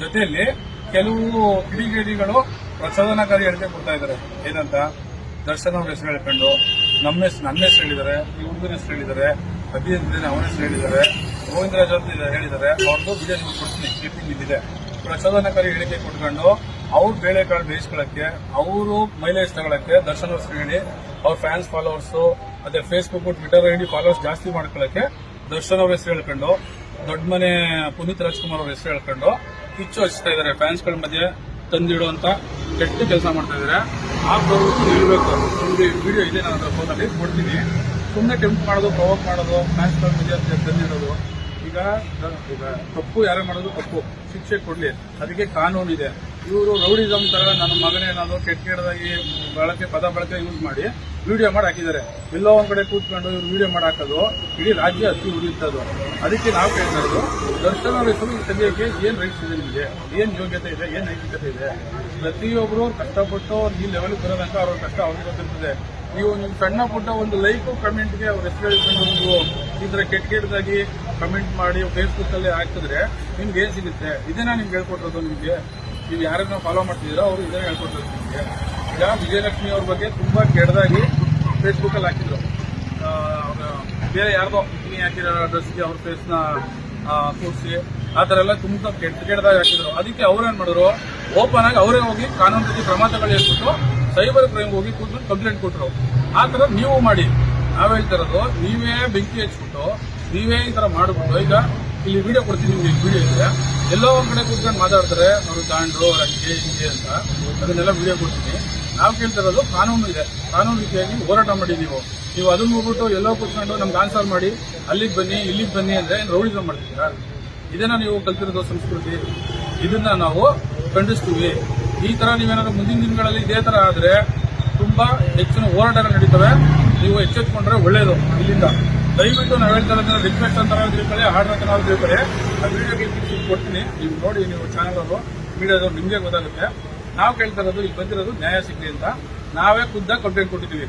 ಜೊತೆಯಲ್ಲಿ ಕೆಲವು ಕಿಡಿಗೇಡಿಗಳು ಪ್ರಚೋದನಕಾರಿ ಹೇಳಿಕೆ ಕೊಡ್ತಾ ಇದ್ದಾರೆ. ಏನಂತ? ದರ್ಶನ್ ಅವ್ರ ಹೆಸರು ಹೇಳ್ಕೊಂಡು, ನಮ್ಮ ಹೆಸರು ನನ್ನ ಹೆಸರು ಹೇಳಿದ್ದಾರೆ, ಈ ಹುಡುಗನ ಹೆಸರು ಹೇಳಿದ್ದಾರೆ ಅಭಿಯಂತ್ರಿ ಅವನ ಹೆಸರು ಹೇಳಿದ್ದಾರೆ ಗೋವಿಂದರಾಜ್ ಅಂತ ಹೇಳಿದ್ದಾರೆ. ಅವ್ರದ್ದು ಬಿಜೆಪಿ ಕೊಡ್ತೀನಿ ಮೀಟಿಂಗ್ ಇಲ್ಲಿದೆ. ಪ್ರಚೋದನಕಾರಿ ಹೇಳಿಕೆ ಕೊಟ್ಕೊಂಡು, ಅವ್ರ ಬೇಳೆಕಾಳು ಬೇಯಿಸ್ಕೊಳ್ಳಕ್ಕೆ, ಅವರು ಮೈಲೇಜ್ ತಗೊಳಕ್ಕೆ ದರ್ಶನ್ ಹೆಸರು ಹೇಳಿ, ಅವ್ರ ಫ್ಯಾನ್ಸ್ ಫಾಲೋವರ್ಸು ಅದೇ ಫೇಸ್ಬುಕ್ ಟ್ವಿಟರ್ ಐಡಿ ಫಾಲೋವರ್ಸ್ ಜಾಸ್ತಿ ಮಾಡ್ಕೊಳ್ಳಕ್ಕೆ ದರ್ಶನ್ ಅವ್ರ ಹೆಸರು ಹೇಳ್ಕೊಂಡು, ದೊಡ್ಡ ಮನೆ ಪುನೀತ್ ರಾಜ್ಕುಮಾರ್ ಅವ್ರ ಹೆಸರು ಹೇಳ್ಕೊಂಡು ಕಿಚ್ಚು ಹಚ್ತಾ ಇದಾರೆ ಫ್ಯಾನ್ಸ್ಗಳ ಮಧ್ಯೆ ತಂದಿಡುವಂತ ಕೆಟ್ಟ ಕೆಲಸ ಮಾಡ್ತಾ ಇದಾರೆ ಆ ಪ್ರವೃತ್ತಿ ನಿಲ್ಬೇಕು ಒಂದು ವಿಡಿಯೋ ಇದೆ ನನ್ನ ಫೋನಲ್ಲಿ ಕೊಡ್ತೀನಿ. ಸುಮ್ಮನೆ ಟೆಂಪ್ ಮಾಡೋದು, ಪ್ರವೋಕ್ ಮಾಡೋದು, ಫ್ಯಾನ್ಸ್ಗಳ ಮಧ್ಯೆ ಅಂತ ತಂದಿಡೋದು. ಈಗ ಈಗ ತಪ್ಪು ಯಾರೇ ಮಾಡೋದು ತಪ್ಪು. ಶಿಕ್ಷೆ ಕೊಡ್ಲಿ. ಅದಕ್ಕೆ ಕಾನೂನು ಇದೆ ಇವರು ರೌಡಿಸಮ್ ತರ ನನ್ನ ಮಗನೇನಾದ್ರು ಕೆಟ್ಟ ಕೆಟ್ಟದಾಗಿ ಬಳಕೆ, ಪದ ಬಳಕೆ ಯೂಸ್ ಮಾಡಿ ವಿಡಿಯೋ ಮಾಡಿ ಹಾಕಿದ್ದಾರೆ. ಎಲ್ಲೋ ಒಂದ್ ಕಡೆ ಕೂತ್ಕೊಂಡು ಇವ್ರು ವಿಡಿಯೋ ಮಾಡಿ ಹಾಕೋದು, ಇಡೀ ರಾಜ್ಯ ಹತ್ತಿ ಉಳಿಯುತ್ತದು ಅದಕ್ಕೆ ನಾವು ಕೇಳ್ತಾ ದರ್ಶನ ಹೆಸರು ತೆಗಿಯೋಕೆ ಏನ್ ರೈಟ್ಸ್ ಇದೆ ನಿಮಗೆ? ಏನ್ ಯೋಗ್ಯತೆ ಇದೆ? ಏನ್ ನೈತಿಕತೆ ಇದೆ? ಪ್ರತಿಯೊಬ್ರು ಕಷ್ಟಪಟ್ಟು ಈ ಲೆವೆಲ್ ಬರೋದಂತ ಅವ್ರ ಕಷ್ಟ ಅವ್ರಿಗೆ ಗೊತ್ತಿರ್ತದೆ. ನೀವು ನಿಮ್ ಸಣ್ಣ ಪುಟ್ಟ ಒಂದು ಲೈಕ್ ಕಮೆಂಟ್ಗೆ ಅವ್ರ ಹೆಸರು ಹೇಳ್ಕೊಂಡು ನೀವು ಕೆಟ್ಟ ಕೆಟ್ಟದಾಗಿ ಕಮೆಂಟ್ ಮಾಡಿ ಫೇಸ್ಬುಕ್ ಅಲ್ಲಿ ಹಾಕಿದ್ರೆ ನಿಮ್ಗೆ ಏನ್ ಸಿಗುತ್ತೆ? ಇದನ್ನ ನಿಮ್ಗೆ ಹೇಳ್ಕೊಟ್ಟದ್ದು ನಿಮ್ಗೆ. ನೀವು ಯಾರನ್ನ ಫಾಲೋ ಮಾಡ್ತಿದ್ದೀರೋ ಅವರು ಇದನ್ನ ಹೇಳ್ಕೊಡ್ತಾರೆ ನಿಮಗೆ. ಈಗ ವಿಜಯಲಕ್ಷ್ಮಿ ಅವ್ರ ಬಗ್ಗೆ ತುಂಬಾ ಕೆಡದಾಗಿ ಫೇಸ್ಬುಕ್ ಅಲ್ಲಿ ಹಾಕಿದ್ರು. ಬೇರೆ ಯಾರ್ದೋ ನೀ ಹಾಕಿರೋ ಡ್ರೆಸ್ಗೆ ಅವ್ರ ಫೇಸ್ನ ಕೂರಿಸಿ ಆ ಥರ ಎಲ್ಲ ತುಂಬಾ ಕೆಟ್ಟ, ಕೆಟ್ಟದಾಗಿ ಹಾಕಿದ್ರು. ಅದಕ್ಕೆ ಅವ್ರೇನ್ ಮಾಡಿದ್ರು? ಓಪನ್ ಆಗಿ ಅವರೇ ಹೋಗಿ ಕಾನೂನು ರೀತಿ ಕ್ರಮ ತಗೊಳ್ಳಿಬಿಟ್ಟು ಸೈಬರ್ ಕ್ರೈಮ್ ಹೋಗಿ ಕೂತ್ಕೊಂಡು ಕಂಪ್ಲೇಂಟ್ ಕೊಟ್ಟರು ಆ ಥರ ನೀವು ಮಾಡಿ. ನಾವ್ ಹೇಳ್ತಾ ಇರೋದು, ನೀವೇ ಬೆಂಕಿ ಹಚ್ಬಿಟ್ಟು, ನೀವೇ ಈ ಥರ ಮಾಡಿಬಿಟ್ಟು, ಈಗ ಇಲ್ಲಿ ವಿಡಿಯೋ ಕೊಡ್ತೀನಿ ನಿಮ್ಗೆ ವಿಡಿಯೋ ಇದೆ ಎಲ್ಲೋ ಒಂದ್ ಕಡೆ ಕೂತ್ಕೊಂಡು ಮಾತಾಡ್ತಾರೆ, ಅವರು ದಾಂಡ್ರು ಅವ್ರ ಹಂಗೆ ಅಂತ. ಅದನ್ನೆಲ್ಲ ವಿಡಿಯೋ ಕೊಡ್ತೀನಿ. ನಾವು ಕೇಳ್ತಾ ಇರೋದು ಕಾನೂನು ಇದೆ. ಕಾನೂನು ರೀತಿಯಾಗಿ ಹೋರಾಟ ಮಾಡಿ ನೀವು. ನೀವು ಅದನ್ನ ಹೋಗ್ಬಿಟ್ಟು ಎಲ್ಲೋ ಕೂತ್ಕೊಂಡು ನಮ್ಗೆ ಆನ್ಸರ್ ಮಾಡಿ, ಅಲ್ಲಿಗೆ ಬನ್ನಿ, ಇಲ್ಲಿಗೆ ಬನ್ನಿ ಅಂದ್ರೆ ರೌಡಿಸಮ್ ಮಾಡ್ತೀರಾ? ಇದನ್ನ ನೀವು ಕಲ್ತಿರೋದು ಸಂಸ್ಕೃತಿ. ಇದನ್ನ ನಾವು ಖಂಡಿಸ್ತೀವಿ. ಈ ತರ ನೀವೇನಾದ್ರು ಮುಂದಿನ ದಿನಗಳಲ್ಲಿ ಇದೇ ತರ ಆದ್ರೆ ತುಂಬಾ ಹೆಚ್ಚಿನ ಹೋರಾಟಗಳು ನಡೀತವೆ. ನೀವು ಎಚ್ಚೆತ್ಕೊಂಡ್ರೆ ಒಳ್ಳೇದು ಇಲ್ಲಿಂದ. ದಯವಿಟ್ಟು ನಾವು ಹೇಳ್ತಾ ರಿಕ್ವೆಸ್ಟ್ ಅಂತ ತಿಳ್ಕೊಳ್ಳಿ ಹಾಡ್ರ ಅಂತ ನಾವು ತಿಳ್ಕೊಳ್ಳಿ. ಆ ವಿಡಿಯೋಗೆ ಕೊಡ್ತೀನಿ. ನೀವು ನೋಡಿ, ನೀವು ಚಾನಲ್ ಅವರು ಮೀಡಿಯಾದವ್ರು ನಿಮಗೆ ಗೊತ್ತಾಗುತ್ತೆ. ನಾವು ಕೇಳ್ತಾ ಇರೋದು, ಇಲ್ಲಿ ಬಂದಿರೋದು ನ್ಯಾಯ ಸಿಗಲಿ ಅಂತ. ನಾವೇ ಖುದ್ದಾಗಿ ಕಂಪ್ಲೇಂಟ್ ಕೊಟ್ಟಿದ್ದೀವಿ.